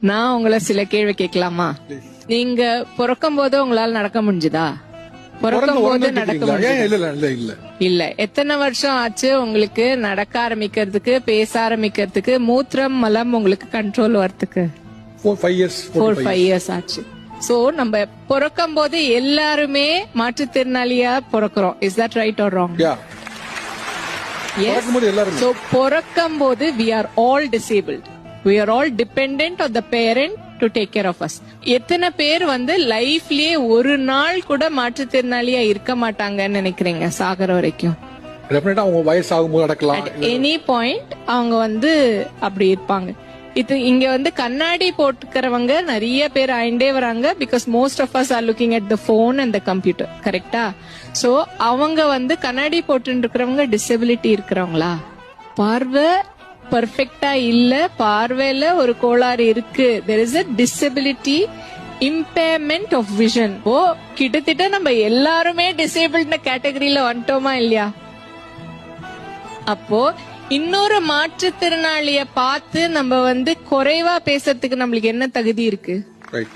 நான் உங்களை சில கேள்வி கேட்கலாமா? நீங்க பிறக்கும் போது உங்களால நடக்க முடிஞ்சுதா? பிறக்கும் போது நடக்க? இல்ல இல்ல எத்தனை வருஷம் ஆச்சு உங்களுக்கு நடக்க ஆரம்பிக்கிறதுக்கு பேச ஆரம்பிக்கிறதுக்கு மூத்திரம் மலம் உங்களுக்கு கண்ட்ரோல் வரதுக்கு ஃபோர் ஃபைவ் இயர்ஸ் ஆச்சு. சோ நம்ம பிறக்கும் போது எல்லாருமே மாற்றுத்திறனாளியா பிறக்கிறோம். Is that right or wrong பிறக்கும் போது we are all disabled we are all depend on the parent to take care of us எத்தனை பேர் வந்து லைஃப்லயே ஒரு நாள் கூட மாற்றுத்திறனாளியா இருக்க மாட்டாங்கன்னு நினைக்கிறீங்க சாகர வரைக்கும்? டெஃபினட்டா அவங்க வயசு ஆகும்போது நடக்கலாம் எனி பாயிண்ட் அவங்க வந்து அப்படி இருப்பாங்க. இது இங்க வந்து கண்ணாடி போட்டுக்கிறவங்க நிறைய பேர் ஆயிண்டே வராங்க because most of us are looking at the phone and the computer கரெக்டா சோ அவங்க வந்து கண்ணாடி போட்டு இருக்கிறவங்க டிசபிலிட்டி இருக்கிறவங்களா? பார்வை பர்ஃபெக்டா இல்ல பார்வையில ஒரு கோளாறு இருக்கு. There is a disability impairment of vision ஓ கிட்டத்தட்ட நம்ம எல்லாருமே டிசேபிள்ன கேட்டகரியில வந்துட்டோமா இல்லையா? அப்போ இன்னொரு மாற்றுத்திறனாளிய பார்த்து நம்ம வந்து குறைவா பேசுறதுக்கு நம்மளுக்கு என்ன தகுதி இருக்கு? ரைட்